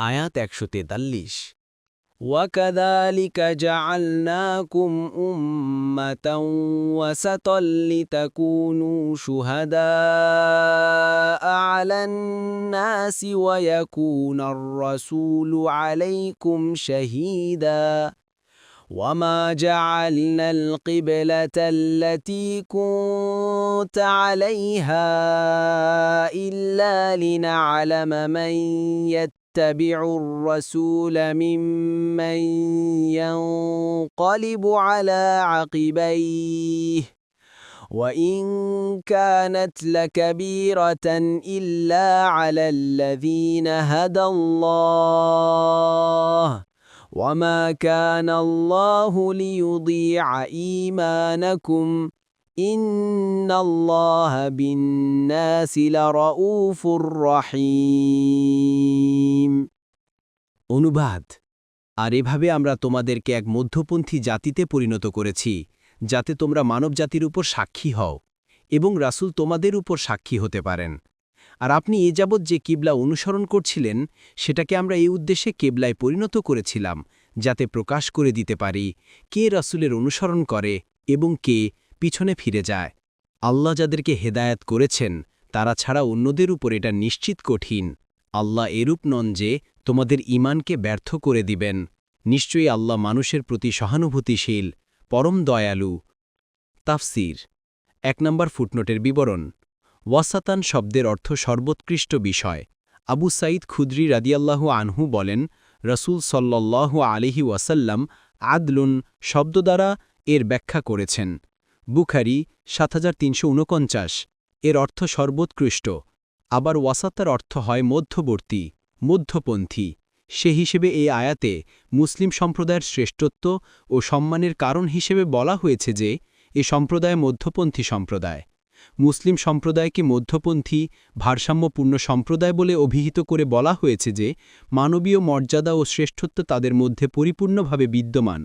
আয়াত একশো তেতাল্লিশ وكذلك جعلناكم أمة وسطا لتكونوا شهداء على الناس ويكون الرسول عليكم شهيدا وما جعلنا القبلة التي كنت عليها إلا لنعلم من يتبع الرسول ممن ينقلب على عقبيه. وإن كانت لكبيرة إلا على الذين هدى الله. وما كان الله ليضيع إيمانكم. ইন্নাল্লাহ বিন্নাসিলা রউফুর রহিম অনুবাদ, আর এভাবে আমরা তোমাদেরকে এক মধ্যপন্থী জাতিতে পরিণত করেছি, যাতে তোমরা মানবজাতির উপর সাক্ষী হও, এবং রাসুল তোমাদের উপর সাক্ষী হতে পারেন। আর আপনি এ যাবৎ যে কিবলা অনুসরণ করছিলেন, সেটাকে আমরা এই উদ্দেশ্যে কেবলায় পরিণত করেছিলাম, যাতে প্রকাশ করে দিতে পারি, কে রাসুলের অনুসরণ করে, এবং কে পিছনে ফিরে যায়। আল্লাহ যাদেরকে হেদায়াত করেছেন, তারা ছাড়া অন্যদের উপর এটা নিশ্চিত কঠিন। আল্লাহ এরূপ নন যে তোমাদের ইমানকে ব্যর্থ করে দিবেন। নিশ্চয়ই আল্লাহ মানুষের প্রতি সহানুভূতিশীল, পরম দয়ালু। তাফসির, এক নম্বর ফুটনোটের বিবরণ। ওয়াসাতান শব্দের অর্থ সর্বোৎকৃষ্ট বিষয়। আবু সাঈদ খুদ্রি রাদিয়াল্লাহু আনহু বলেন, রসুল সল্লাহ আলিহি ওয়াসাল্লাম আদলুন শব্দ দ্বারা এর ব্যাখ্যা করেছেন। বুখারি সাত হাজার তিনশো ঊনপঞ্চাশ। এর অর্থ সর্বোৎকৃষ্ট। আবার ওয়াসাতার অর্থ হয় মধ্যবর্তী, মধ্যপন্থী। সে হিসেবে এই আয়াতে মুসলিম সম্প্রদায়ের শ্রেষ্ঠত্ব ও সম্মানের কারণ হিসেবে বলা হয়েছে যে এ সম্প্রদায় মধ্যপন্থী সম্প্রদায়। মুসলিম সম্প্রদায়কে মধ্যপন্থী, ভারসাম্যপূর্ণ সম্প্রদায় বলে অভিহিত করে বলা হয়েছে যে মানবীয় মর্যাদা ও শ্রেষ্ঠত্ব তাদের মধ্যে পরিপূর্ণভাবে বিদ্যমান।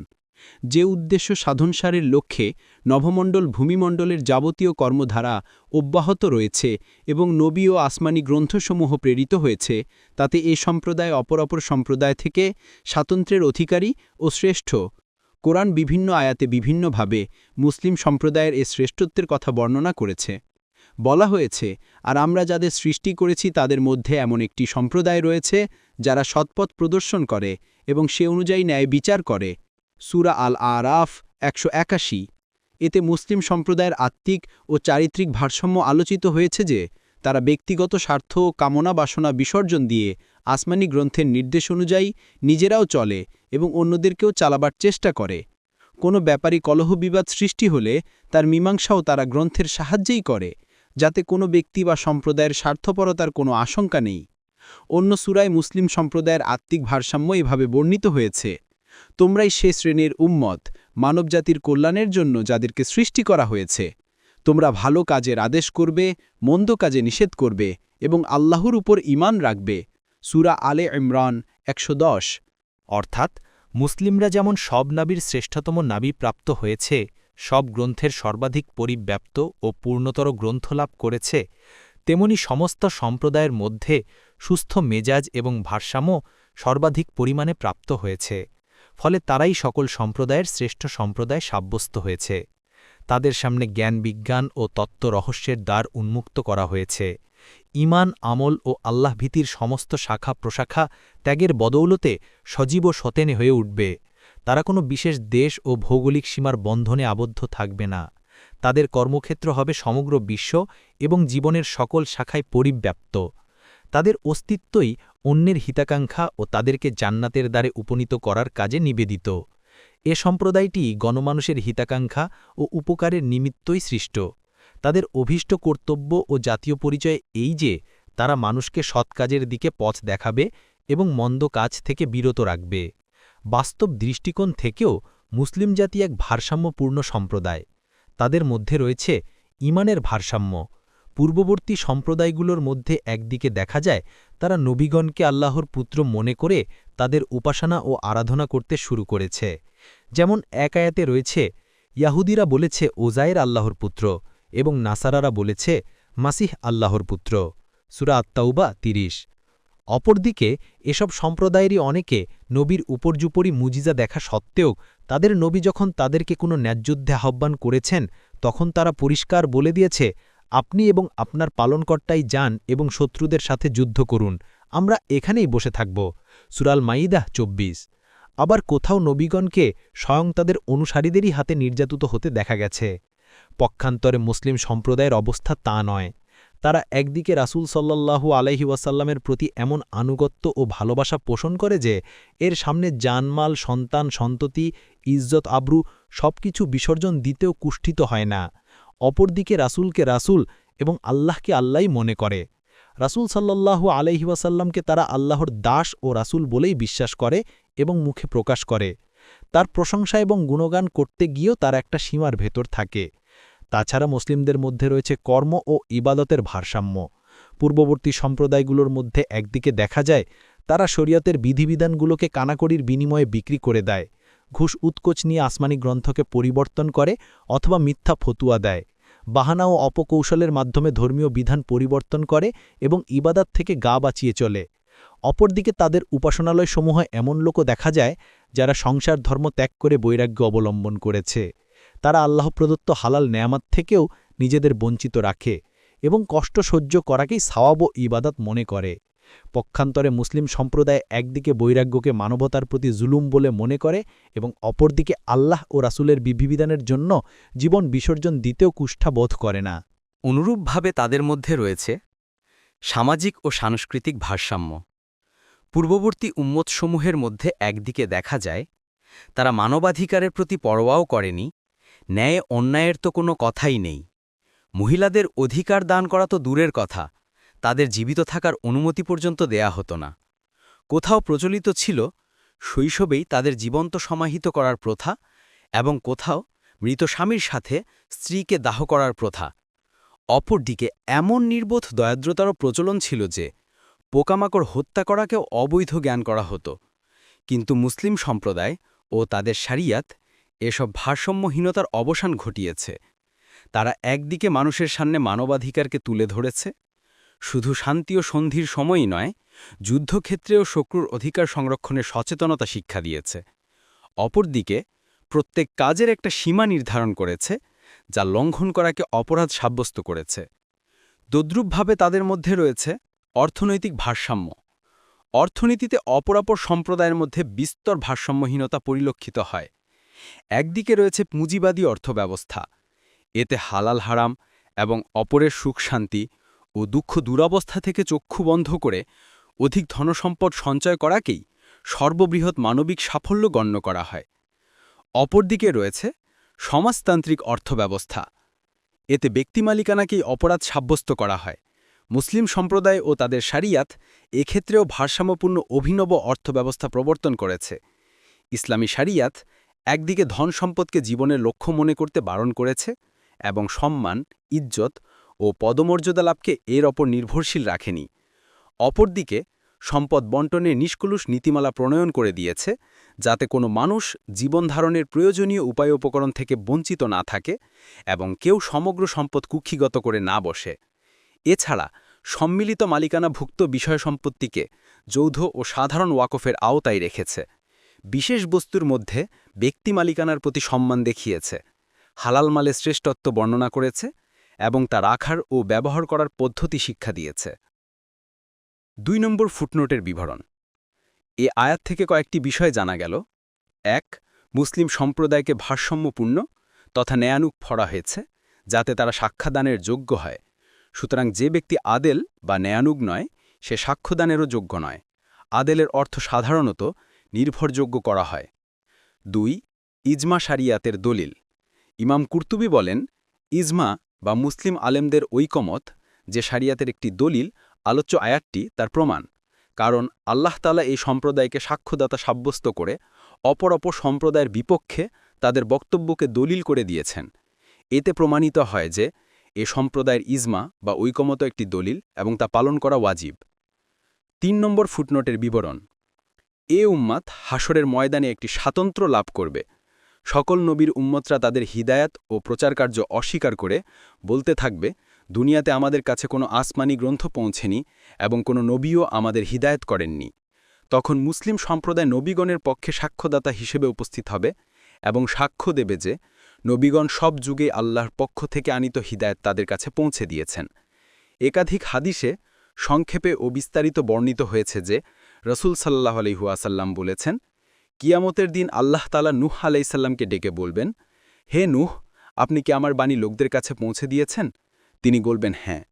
যে উদ্দেশ্য সাধনসারের লক্ষ্যে নভমণ্ডল ভূমিমণ্ডলের যাবতীয় কর্মধারা অব্যাহত রয়েছে এবং নবী ও আসমানি গ্রন্থসমূহ প্রেরিত হয়েছে, তাতে এ সম্প্রদায় অপর অপর সম্প্রদায় থেকে স্বাতন্ত্র্যের অধিকারী ও শ্রেষ্ঠ। কোরআন বিভিন্ন আয়াতে বিভিন্নভাবে মুসলিম সম্প্রদায়ের এ শ্রেষ্ঠত্বের কথা বর্ণনা করেছে। বলা হয়েছে, আর আমরা যাদের সৃষ্টি করেছি তাদের মধ্যে এমন একটি সম্প্রদায় রয়েছে যারা সৎপথ প্রদর্শন করে এবং সে অনুযায়ী ন্যায় বিচার করে। সুরা আল আরাফ একশো একাশি। এতে মুসলিম সম্প্রদায়ের আত্মিক ও চারিত্রিক ভারসাম্য আলোচিত হয়েছে যে, তারা ব্যক্তিগত স্বার্থ ও কামনা বাসনা বিসর্জন দিয়ে আসমানি গ্রন্থের নির্দেশ অনুযায়ী নিজেরাও চলে এবং অন্যদেরকেও চালাবার চেষ্টা করে। কোনো ব্যাপারী কলহ বিবাদ সৃষ্টি হলে তার মীমাংসাও তারা গ্রন্থের সাহায্যেই করে, যাতে কোনো ব্যক্তি বা সম্প্রদায়ের স্বার্থপরতার কোনো আশঙ্কা নেই। অন্য সুরায় মুসলিম সম্প্রদায়ের আত্মিক ভারসাম্য এভাবে বর্ণিত হয়েছে। তোমরাই সে শ্রেণির উম্মত মানবজাতির কল্যাণের জন্য যাদেরকে সৃষ্টি করা হয়েছে। তোমরা ভালো কাজের আদেশ করবে, মন্দ কাজে নিষেধ করবে এবং আল্লাহর উপর ইমান রাখবে। সুরা আলে ইমরান একশো দশ। অর্থাৎ, মুসলিমরা যেমন সব নাবির শ্রেষ্ঠতম নাবি প্রাপ্ত হয়েছে, সব গ্রন্থের সর্বাধিক পরিব্যাপ্ত ও পূর্ণতর গ্রন্থ লাভ করেছে, তেমনি সমস্ত সম্প্রদায়ের মধ্যে সুস্থ মেজাজ এবং ভারসাম্য সর্বাধিক পরিমাণে প্রাপ্ত হয়েছে। ফলে তারাই সকল সম্প্রদায়ের শ্রেষ্ঠ সম্প্রদায় সাব্যস্ত হয়েছে। তাদের সামনে জ্ঞান, বিজ্ঞান ও তত্ত্ব রহস্যের দ্বার উন্মুক্ত করা হয়েছে। ইমান আমল ও আল্লাহ ভীতির সমস্ত শাখা প্রশাখা ত্যাগের বদৌলতে সজীব ও সতেনে হয়ে উঠবে। তারা কোনো বিশেষ দেশ ও ভৌগোলিক সীমার বন্ধনে আবদ্ধ থাকবে না। তাদের কর্মক্ষেত্র হবে সমগ্র বিশ্ব এবং জীবনের সকল শাখায় পরিব্যাপ্ত। তাদের অস্তিত্বই অন্যের হিতাকাঙ্ক্ষা ও তাদেরকে জান্নাতের দ্বারে উপনীত করার কাজে নিবেদিত। এ সম্প্রদায়টি গণমানুষের হিতাকাঙ্ক্ষা ও উপকারের নিমিত্তই সৃষ্ট। তাদের অভীষ্ট কর্তব্য ও জাতীয় পরিচয় এই যে, তারা মানুষকে সৎ কাজের দিকে পথ দেখাবে এবং মন্দ কাজ থেকে বিরত রাখবে। বাস্তব দৃষ্টিকোণ থেকেও মুসলিম জাতি এক ভারসাম্যপূর্ণ সম্প্রদায়। তাদের মধ্যে রয়েছে ইমানের ভারসাম্য। পূর্ববর্তী সম্প্রদায়গুলোর মধ্যে একদিকে দেখা যায়, তারা নবীগণকে আল্লাহর পুত্র মনে করে তাদের উপাসনা ও আরাধনা করতে শুরু করেছে। যেমন এক আয়াতে রয়েছে, ইয়াহুদিরা বলেছে, ওজায়ের আল্লাহর পুত্র এবং নাসারারা বলেছে, মাসিহ আল্লাহর পুত্র সুরা আত্মাউবা তিরিশ। অপরদিকে, এসব সম্প্রদায়েরই অনেকে নবীর উপর্যুপরি মুজিজা দেখা সত্ত্বেও তাদের নবী যখন তাদেরকে কোনো ন্যায্যুদ্ধে আহ্বান করেছেন, তখন তারা পরিষ্কার বলে দিয়েছে আপনি এবং আপনার পালনকর্তাই যান এবং শত্রুদের সাথে যুদ্ধ করুন। আমরা এখানেই বসে থাকব। সুরাল মাইদাহ চব্বিশ। আবার কোথাও নবীগণকে স্বয়ং তাদের অনুসারীদেরই হাতে নির্যাতিত হতে দেখা গেছে। পক্ষান্তরে মুসলিম সম্প্রদায়ের অবস্থা তা নয়। তারা একদিকে রাসূল সাল্লাল্লাহু আলাইহি ওয়াসাল্লামের প্রতি এমন আনুগত্য ও ভালোবাসা পোষণ করে যে, এর সামনে জানমাল, সন্তান, সন্ততি, ইজ্জত, আব্রু সবকিছু বিসর্জন দিতেও কুষ্ঠিত হয় না। অপরদিকে রাসূলকে রাসূল এবং আল্লাহকে আল্লাহই মনে করে। রাসূল সাল্লাল্লাহু আলাইহি ওয়াসাল্লামকে তারা আল্লাহর দাস ও রাসূল বলেই বিশ্বাস করে এবং মুখে প্রকাশ করে। তার প্রশংসা এবং গুণগান করতে গিয়েও তার একটা সীমার ভেতর থাকে। তাছাড়া মুসলিমদের মধ্যে রয়েছে কর্ম ও ইবাদতের ভারসাম্য। পূর্ববর্তী সম্প্রদায়গুলোর মধ্যে একদিকে দেখা যায়, তারা শরীয়তের বিধিবিধানগুলোকে কানাকড়ির বিনিময়ে বিক্রি করে দেয়, ঘুষ উৎকোচ নিয়ে আসমানি গ্রন্থকে পরিবর্তন করে অথবা মিথ্যা ফতুয়া দেয়। বাহানা ও অপকৌশলের মাধ্যমে ধর্মীয় বিধান পরিবর্তন করে এবং ইবাদাত থেকে গা বাঁচিয়ে চলে। অপরদিকে তাদের উপাসনালয়সমূহ এমন লোকও দেখা যায়, যারা সংসার ধর্ম ত্যাগ করে বৈরাগ্য অবলম্বন করেছে। তারা আল্লাহ প্রদত্ত হালাল নেয়ামাত থেকেও নিজেদের বঞ্চিত রাখে এবং কষ্ট সহ্য করাকেই সাওয়াব ও ইবাদাত মনে করে। পক্ষান্তরে মুসলিম সম্প্রদায় একদিকে বৈরাগ্যকে মানবতার প্রতি জুলুম বলে মনে করে এবং অপরদিকে আল্লাহ ও রাসূলের বিধিবিধানের জন্য জীবন বিসর্জন দিতেও কুষ্ঠা বোধ করে না। অনুরূপভাবে তাদের মধ্যে রয়েছে সামাজিক ও সাংস্কৃতিক ভারসাম্য। পূর্ববর্তী উম্মতসমূহের মধ্যে একদিকে দেখা যায়, তারা মানবাধিকারের প্রতি পরোয়াও করেনি, ন্যায় অন্যায়ের তো কোনো কথাই নেই। মহিলাদের অধিকার দান করা তো দূরের কথা তাদের জীবিত থাকার অনুমতি পর্যন্ত দেয়া হতো না। কোথাও প্রচলিত ছিল শৈশবেই তাদের জীবন্ত সমাহিত করার প্রথা এবং কোথাও মৃত স্বামীর সাথে স্ত্রীকে দাহ করার প্রথা। অপরদিকে এমন নির্বোধ দয়াদ্রতারও প্রচলন ছিল যে পোকামাকড় হত্যা করাকেও অবৈধ জ্ঞান করা হতো। কিন্তু মুসলিম সম্প্রদায় ও তাদের শারিয়াত এসব ভারসাম্যহীনতার অবসান ঘটিয়েছে। তারা একদিকে মানুষের সামনে মানবাধিকারকে তুলে ধরেছে শুধু শান্তি ও সন্ধির সময়ই নয়, যুদ্ধক্ষেত্রেও শক্রুর অধিকার সংরক্ষণের সচেতনতা শিক্ষা দিয়েছে। অপরদিকে, প্রত্যেক কাজের একটা সীমা নির্ধারণ করেছে, যা লঙ্ঘন করাকে অপরাধ সাব্যস্ত করেছে। দদ্রুপভাবে তাদের মধ্যে রয়েছে অর্থনৈতিক ভারসাম্য। অর্থনীতিতে অপরাপর সম্প্রদায়ের মধ্যে বিস্তর ভারসাম্যহীনতা পরিলক্ষিত হয়। একদিকে রয়েছে পুঁজিবাদী অর্থব্যবস্থা। এতে হালাল হারাম এবং অপরের সুখ শান্তি ও দুঃখ দুরবস্থা থেকে চক্ষু বন্ধ করে অধিক ধনসম্পদ সঞ্চয় করাকেই সর্ববৃহৎ মানবিক সাফল্য গণ্য করা হয়। অপরদিকে রয়েছে সমাজতান্ত্রিক অর্থব্যবস্থা। এতে ব্যক্তিমালিকানাকেই অপরাধ সাব্যস্ত করা হয়। মুসলিম সম্প্রদায় ও তাদের শারিয়াত এক্ষেত্রেও ভারসাম্যপূর্ণ অভিনব অর্থব্যবস্থা প্রবর্তন করেছে। ইসলামী শারিয়াত একদিকে ধন সম্পদকে জীবনের লক্ষ্য মনে করতে বারণ করেছে এবং সম্মান, ইজ্জত ও পদমর্যাদা লাভকে এর ওপর নির্ভরশীল রাখেনি। অপরদিকে, সম্পদ বন্টনের নিষ্কলুষ নীতিমালা প্রণয়ন করে দিয়েছে, যাতে কোনো মানুষ জীবনধারণের প্রয়োজনীয় উপায় উপকরণ থেকে বঞ্চিত না থাকে এবং কেউ সমগ্র সম্পদ কুক্ষিগত করে না বসে। এছাড়া, সম্মিলিত মালিকানাভুক্ত বিষয় সম্পত্তিকে যৌধ ও সাধারণ ওয়াকফের আওতায় রেখেছে। বিশেষ বস্তুর মধ্যে ব্যক্তি মালিকানার প্রতি সম্মান দেখিয়েছে। হালাল মালের শ্রেষ্ঠত্ব বর্ণনা করেছে এবং তা রাখার ও ব্যবহার করার পদ্ধতি শিক্ষা দিয়েছে। দুই নম্বর ফুটনোটের বিবরণ। এ আয়াত থেকে কয়েকটি বিষয় জানা গেল। এক, মুসলিম সম্প্রদায়কে ভারসাম্যপূর্ণ তথা ন্যায়ানুক ফরা হয়েছে, যাতে তারা সাক্ষ্যদানের যোগ্য হয়। সুতরাং যে ব্যক্তি আদেল বা ন্যায়ানুগ নয়, সে সাক্ষ্যদানেরও যোগ্য নয়। আদেলের অর্থ সাধারণত নির্ভরযোগ্য করা হয়। দুই, ইজমা শারিয়াতের দলিল। ইমাম কুর্তুবি বলেন, ইজমা বা মুসলিম আলেমদের ঐকমত যে শারিয়াতের একটি দলিল, আলোচ্য আয়াতটি তার প্রমাণ। কারণ আল্লাহ তালা এই সম্প্রদায়কে সাক্ষ্যদাতা সাব্যস্ত করে, অপর অপর সম্প্রদায়ের বিপক্ষে তাদের বক্তব্যকে দলিল করে দিয়েছেন। এতে প্রমাণিত হয় যে এ সম্প্রদায়ের ইজমা বা ঐকমত একটি দলিল এবং তা পালন করা ওয়াজিব। তিন নম্বর ফুটনোটের বিবরণ। এ উম্মাত হাসরের ময়দানে একটি স্বাতন্ত্র্য লাভ করবে। সকল নবীর উম্মতরা তাদের হিদায়াত ও প্রচারকার্য অস্বীকার করে বলতে থাকবে, দুনিয়াতে আমাদের কাছে কোনো আসমানি গ্রন্থ পৌঁছেনি এবং কোনো নবীও আমাদের হিদায়ত করেননি। তখন মুসলিম সম্প্রদায় নবীগণের পক্ষে সাক্ষ্যদাতা হিসেবে উপস্থিত হবে এবং সাক্ষ্য দেবে যে, নবীগণ সব যুগে আল্লাহর পক্ষ থেকে আনিত হিদায়ত তাদের কাছে পৌঁছে দিয়েছেন। একাধিক হাদিসে সংক্ষেপে ও বিস্তারিত বর্ণিত হয়েছে যে, রসুল সাল্লাহ আলহিহুয়াসাল্লাম বলেছেন কিয়ামতের দিন আল্লাহ তালা নুহ আলাইসাল্লামকে ডেকে বলবেন, হে নুহ, আপনি কি আমার বাণী লোকদের কাছে পৌঁছে দিয়েছেন? তিনি বলবেন হ্যাঁ।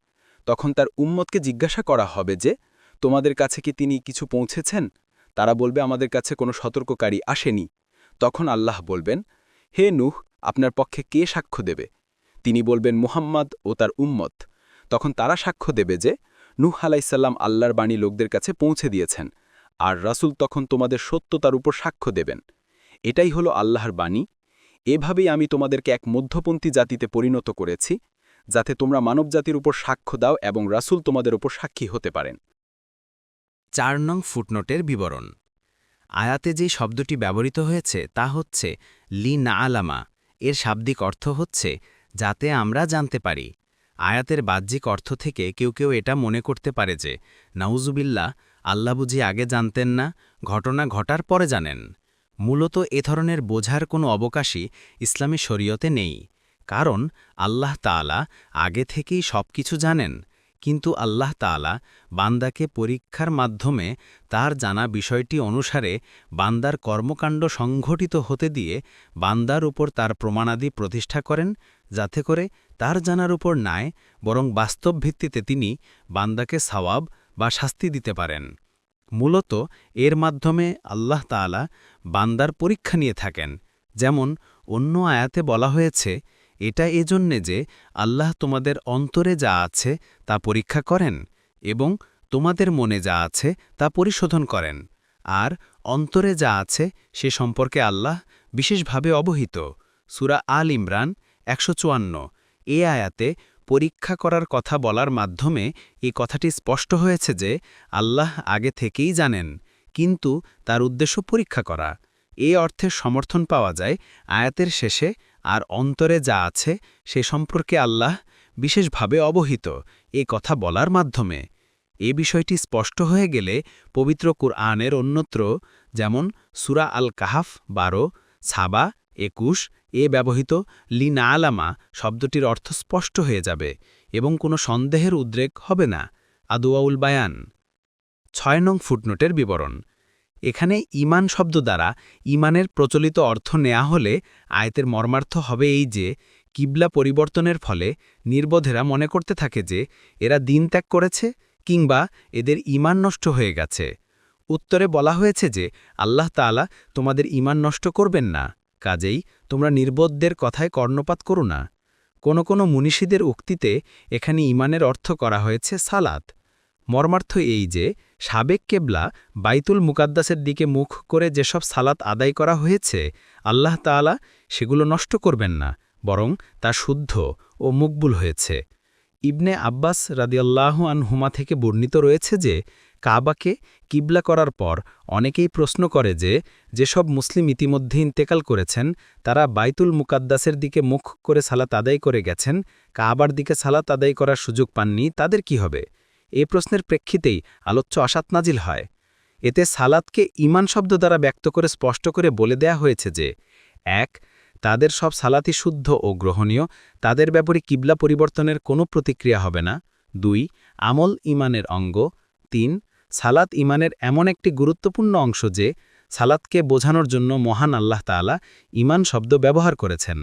তখন তার উম্মতকে জিজ্ঞাসা করা হবে যে, তোমাদের কাছে কি তিনি কিছু পৌঁছেছেন? তারা বলবে, আমাদের কাছে কোনো সতর্ককারী আসেনি। তখন আল্লাহ বলবেন, হে নুহ, আপনার পক্ষে কে সাক্ষ্য দেবে? তিনি বলবেন, মুহাম্মদ ও তার উম্মত। তখন তারা সাক্ষ্য দেবে যে, নুহ আলাইসাল্লাম আল্লাহর বাণী লোকদের কাছে পৌঁছে দিয়েছেন। আর রাসূল তখন তোমাদের সত্যতার উপর সাক্ষ্য দেবেন। এটাই হলো আল্লাহর বাণী। এভাবেই আমি তোমাদেরকে এক মধ্যপন্থী জাতিতে পরিণত করেছি, যাতে তোমরা মানবজাতির উপর সাক্ষ্য দাও এবং রাসূল তোমাদের উপর সাক্ষী হতে পারেন। চার নং ফুটনোটের বিবরণ। আয়াতে যে শব্দটি ব্যবহৃত হয়েছে তা হচ্ছে লি না আলামা। এর শাব্দিক অর্থ হচ্ছে যাতে আমরা জানতে পারি। আয়াতের বাহ্যিক অর্থ থেকে কেউ কেউ এটা মনে করতে পারে যে নাউজুবিল্লা আল্লাহ বুঝি আগে জানতেন না, ঘটনা ঘটার পরে জানেন। মূলত এ ধরনের বোঝার কোনো অবকাশই ইসলামী শরীয়তে নেই। কারণ আল্লাহ তাআলা আগে থেকেই সব কিছু জানেন, কিন্তু আল্লাহ তাআলা বান্দাকে পরীক্ষার মাধ্যমে তার জানা বিষয়টি অনুসারে বান্দার কর্মকাণ্ড সংঘটিত হতে দিয়ে বান্দার উপর তার প্রমাণাদি প্রতিষ্ঠা করেন, যাতে করে তার জানার উপর নায় বরং বাস্তব ভিত্তিতে তিনি বান্দাকে সওয়াব বা শাস্তি দিতে পারেন। মূলত এর মাধ্যমে আল্লাহ তাআলা বান্দার পরীক্ষা নিয়ে থাকেন। যেমন, অন্য আয়াতে বলা হয়েছে, এটা এজন্যে যে আল্লাহ তোমাদের অন্তরে যা আছে তা পরীক্ষা করেন এবং তোমাদের মনে যা আছে তা পরিশোধন করেন। আর অন্তরে যা আছে সে সম্পর্কে আল্লাহ বিশেষভাবে অবহিত। সুরা আল ইমরান একশো চুয়ান্ন, এ আয়াতে পরীক্ষা করার কথা বলার মাধ্যমে এই কথাটি স্পষ্ট হয়েছে যে আল্লাহ আগে থেকেই জানেন, কিন্তু তার উদ্দেশ্য পরীক্ষা করা। এ অর্থে সমর্থন পাওয়া যায় আয়াতের শেষে, আর অন্তরে যা আছে, সে সম্পর্কে আল্লাহ বিশেষভাবে অবহিত এ কথা বলার মাধ্যমে। এ বিষয়টি স্পষ্ট হয়ে গেলে পবিত্র কুরআনের অন্যত্র, যেমন সুরা আল কাহাফ বারো ছাবা একুশ, এ ব্যবহৃত লিনা আলামা শব্দটির অর্থ স্পষ্ট হয়ে যাবে এবং কোনো সন্দেহের উদ্রেক হবে না। আদুয়াউল বায়ান। ছয় নং ফুটনোটের বিবরণ। এখানে ইমান শব্দ দ্বারা ইমানের প্রচলিত অর্থ নেয়া হলে আয়তের মর্মার্থ হবে এই যে, কিবলা পরিবর্তনের ফলে নির্বোধেরা মনে করতে থাকে যে, এরা দিন ত্যাগ করেছে কিংবা এদের ইমান নষ্ট হয়ে গেছে। উত্তরে বলা হয়েছে যে, আল্লাহ তাআলা তোমাদের ইমান নষ্ট করবেন না। কাজেই তোমরা নির্বোধদের কথায় কর্ণপাত করো না। কোনো কোনো মুনিষীদের উক্তিতে এখানে ইমানের অর্থ করা হয়েছে সালাত। মর্মার্থ এই যে, সাবেক কেবলা বাইতুল মুকাদ্দাসের দিকে মুখ করে যেসব সালাত আদায় করা হয়েছে, আল্লাহ তাআলা সেগুলো নষ্ট করবেন না, বরং তা শুদ্ধ ও মুকবুল হয়েছে। ইবনে আব্বাস রাদিয়াল্লাহ আনহুমা থেকে বর্ণিত রয়েছে যে কাবাকে কিবলা করার পর অনেকেই প্রশ্ন করে যে, যেসব মুসলিম ইতিমধ্যে ইন্তেকাল করেছেন, তারা বাইতুল মুকাদ্দাসের দিকে মুখ করে সালাত আদায় করে গেছেন, কাবার দিকে সালাত আদায় করার সুযোগ পাননি, তাদের কি হবে? এ প্রশ্নের প্রেক্ষিতেই আলোচ্য আসাত নাজিল হয়। এতে সালাতকে ইমান শব্দ দ্বারা ব্যক্ত করে স্পষ্ট করে বলে দেয়া হয়েছে যে, এক, তাদের সব সালাতি শুদ্ধ ও গ্রহণীয়, তাদের ব্যাপারে কিবলা পরিবর্তনের কোনো প্রতিক্রিয়া হবে না। দুই, আমল ইমানের অঙ্গ। তিন সালাত ইমানের এমন একটি গুরুত্বপূর্ণ অংশ যে, সালাতকে বোঝানোর জন্য মহান আল্লাহ তালা ইমান শব্দ ব্যবহার করেছেন।